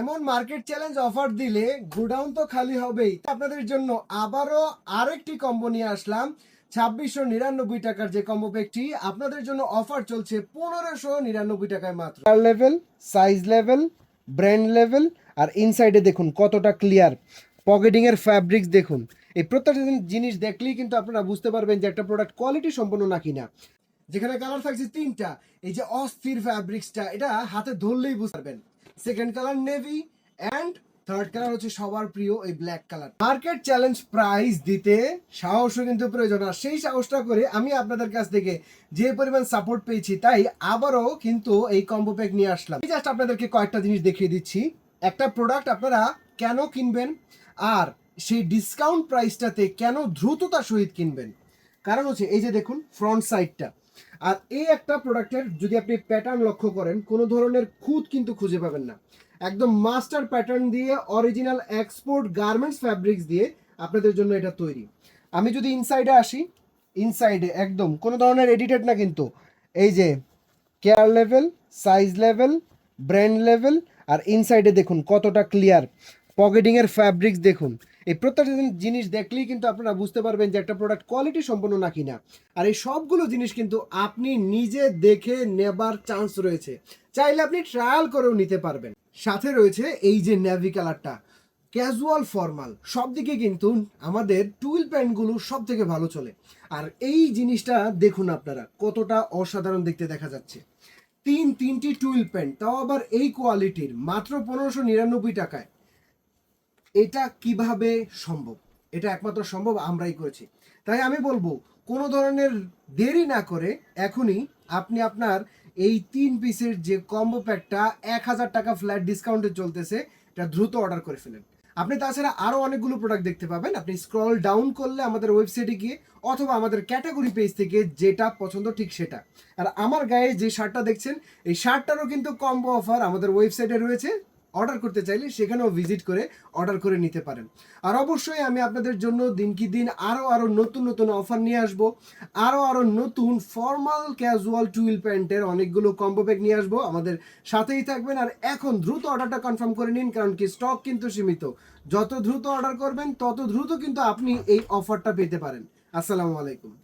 এমন market challenge offer দিলে godown তো খালি হবেই। আপনাদের জন্য আবারও আরেকটি কম্বো নিয়ে আসলাম। ছাব্বিশশো নিরানব্বই টাকার যে কম্বো প্যাকটি আপনাদের জন্য অফার চলছে পনেরোশো নিরানব্বই টাকায় মাত্র। Level size level brand level আর ইনসাইডে দেখুন কতটা ক্লিয়ার পকেটিং এর ফ্যাব্রিক্স দেখুন। এই প্রত্যেকটা জিনিস দেখলেই কিন্তু আপনারা বুঝতে পারবেন যে একটা প্রোডাক্ট কোয়ালিটি সম্পন্ন না যেখানে কালার থাকছে তিনটা, এই যে অস্থির ফ্যাব্রিক্সটা এটা হাতে ধরলেই বুঝতে পারবেন। Second colour navy and third colour হচ্ছে সবার প্রিয় এই black colour market challenge price দিতে সাহসও কিন্তু প্রয়োজন। আর সেই সাহসটা করে আমি আপনাদের কাছ থেকে যে পরিমাণ সাপোর্ট পেয়েছি তাই আবারও কিন্তু এই কম্বো প্যাক নিয়ে আসলাম। জাস্ট আপনাদেরকে কয়েকটা জিনিস দেখিয়ে দিচ্ছি। একটা প্রোডাক্ট আপনারা কেন কিনবেন? আর সেই ডিসকাউন্ট প্রাইসটাতে কেন দ্রুততার সহিত কিনবেন? কারণ হচ্ছে এই যে দেখুন ফ্রন্ট সাইডটা আর এই একটা প্রোডাক্টের যদি আপনি প্যাটার্ন লক্ষ্য করেন, কোনো ধরনের খুঁত কিন্তু খুঁজে পাবেন না। একদম মাস্টার প্যাটার্ন দিয়ে অরিজিনাল এক্সপোর্ট গার্মেন্টস ফ্যাব্রিক্স দিয়ে আপনাদের জন্য এটা তৈরি। আমি যদি ইনসাইডে আসি ইনসাইডে একদম কোনো ধরনের এডিটেড না কিন্তু, এই যে care level size level brand level আর ইনসাইডে দেখুন কতটা ক্লিয়ার পকেটিংয়ের ফ্যাব্রিক্স দেখুন। এই প্রত্যেকটা জিনিস দেখলেই কিন্তু আপনারা বুঝতে পারবেন যে একটা প্রোডাক্ট কোয়ালিটি সম্পন্ন না আর এই সবগুলো জিনিস কিন্তু আপনি নিজে দেখে নেবার চান্স রয়েছে। চাইলে আপনি ট্রায়াল করেও নিতে পারবেন। সাথে রয়েছে এই যে নেভি কালারটা ক্যাজুয়াল ফর্মাল সব দিকে কিন্তু আমাদের টুইল প্যান্টগুলো সব থেকে ভালো চলে। আর এই জিনিসটা দেখুন আপনারা, কতটা অসাধারণ দেখতে দেখা যাচ্ছে। তিন তিনটি টুইল প্যান্ট তাও আবার এই কোয়ালিটির মাত্র পনেরোশো নিরানব্বই টাকায়। এটা কীভাবে সম্ভব? এটা একমাত্র সম্ভব আমরাই করেছি। তাই আমি বলব, কোনো ধরনের দেরি না করে এখনই আপনি আপনার এই তিন পিসের যে কম্বো প্যাকটা এক হাজার টাকা ফ্ল্যাট ডিসকাউন্টে চলতেছে, এটা দ্রুত অর্ডার করে ফেলেন। আপনি তাছাড়া আরও অনেকগুলো প্রোডাক্ট দেখতে পাবেন। আপনি স্ক্রল ডাউন করলে আমাদের ওয়েবসাইটে গিয়ে অথবা আমাদের ক্যাটাগরি পেজ থেকে যেটা পছন্দ ঠিক সেটা। আর আমার গায়ে যে শার্টটা দেখছেন, এই শার্টটারও কিন্তু কম্বো অফার আমাদের ওয়েবসাইটে রয়েছে। অর্ডার করতে চাইলে সেখানেও ভিজিট করে অর্ডার করে নিতে পারেন। আর অবশ্যই আমি আপনাদের জন্য দিন কি দিন আরও আরও নতুন নতুন অফার নিয়ে আসব আরও আরও নতুন ফর্মাল ক্যাজুয়াল টুইল প্যান্টের অনেকগুলো কম্বো প্যাক নিয়ে আসব। আমাদের সাথেই থাকবেন আর এখন দ্রুত অর্ডারটা কনফার্ম করে নিন, কারণ কি স্টক কিন্তু সীমিত। যত দ্রুত অর্ডার করবেন, তত দ্রুত কিন্তু আপনি এই অফারটা পেতে পারেন। আসসালামু আলাইকুম।